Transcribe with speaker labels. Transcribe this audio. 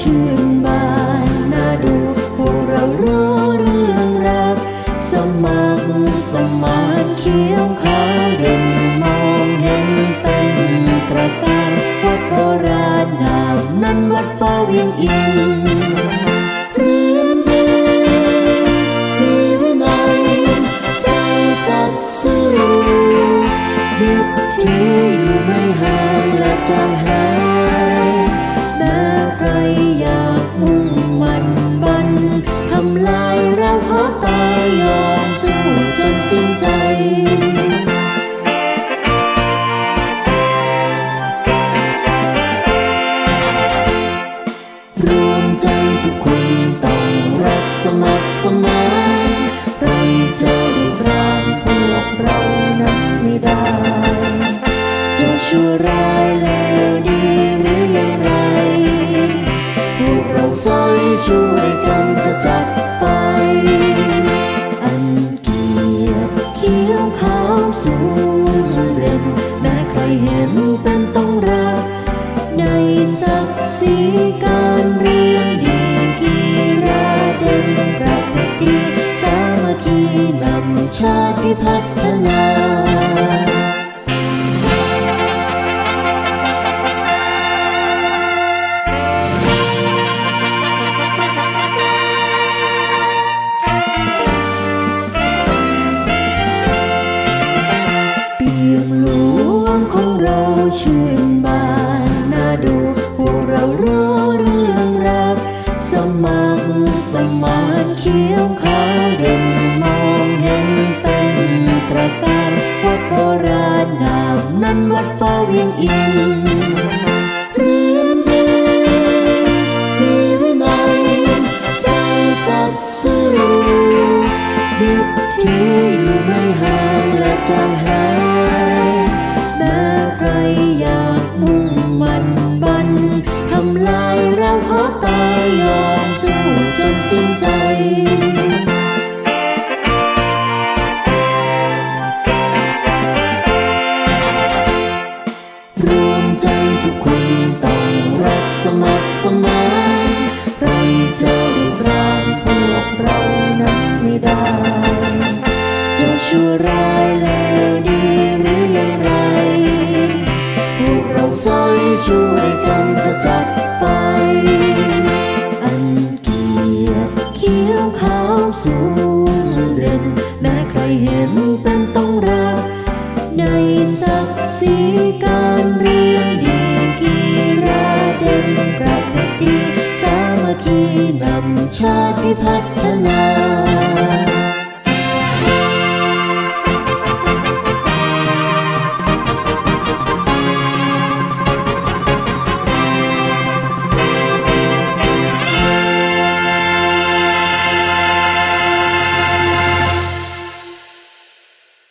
Speaker 1: ชื่นบานน่าดูพวกเรารู้เรื่องรัก สมัครสมานเขียวขาวเด่นมองเห็นเป็นตระการวัดโบราณนามนั้นวัดฟ้าเวียงอินเรียนดีมีวินัยใจสัตย์ซื่อยึดถืออยู่ไม่ห่างและจางหาย สมัครสมานใครจะรุกรานพวกเรานั้นไม่ได้ จะชั่วร้ายเลวดีหรืออย่างไร พวกเราใสอยช่วยกันขจัดไปอันเกียรติเขียวขาวสูงเด่นแม้ใครเห็นเป็นต้องรักในศักดิ์ศรี พัฒนาเปียงหลวงของเราชื่นบานน่าดู พวกเรารู้เรื่องรัก สมัครสมานเขียวขาวเด่นมองเห็น ตรการวัดโบราณนามนั้นวัดฟ้าเวียงอินเรียนดีมีวินัยใจสัตย์ซื่อยึดถืออยู่ไม่ห่างและจางหายแม้ใครอยากมุ่งมันบันทำลายเราขอตายยอมสู้จนสิ้นใจ สมัครสมานใครจะรุกรานพวกเรานั้นไม่ได้ จะชั่วร้ายเลวดีหรืออย่างไร พวกเราสอยช่วยกันขจัดไปอันเกียรติเขียวขาวสูงเด่น แม้ใครเห็นเป็นต้องรักในศักดิ์ศรีการ ชาติพัฒนา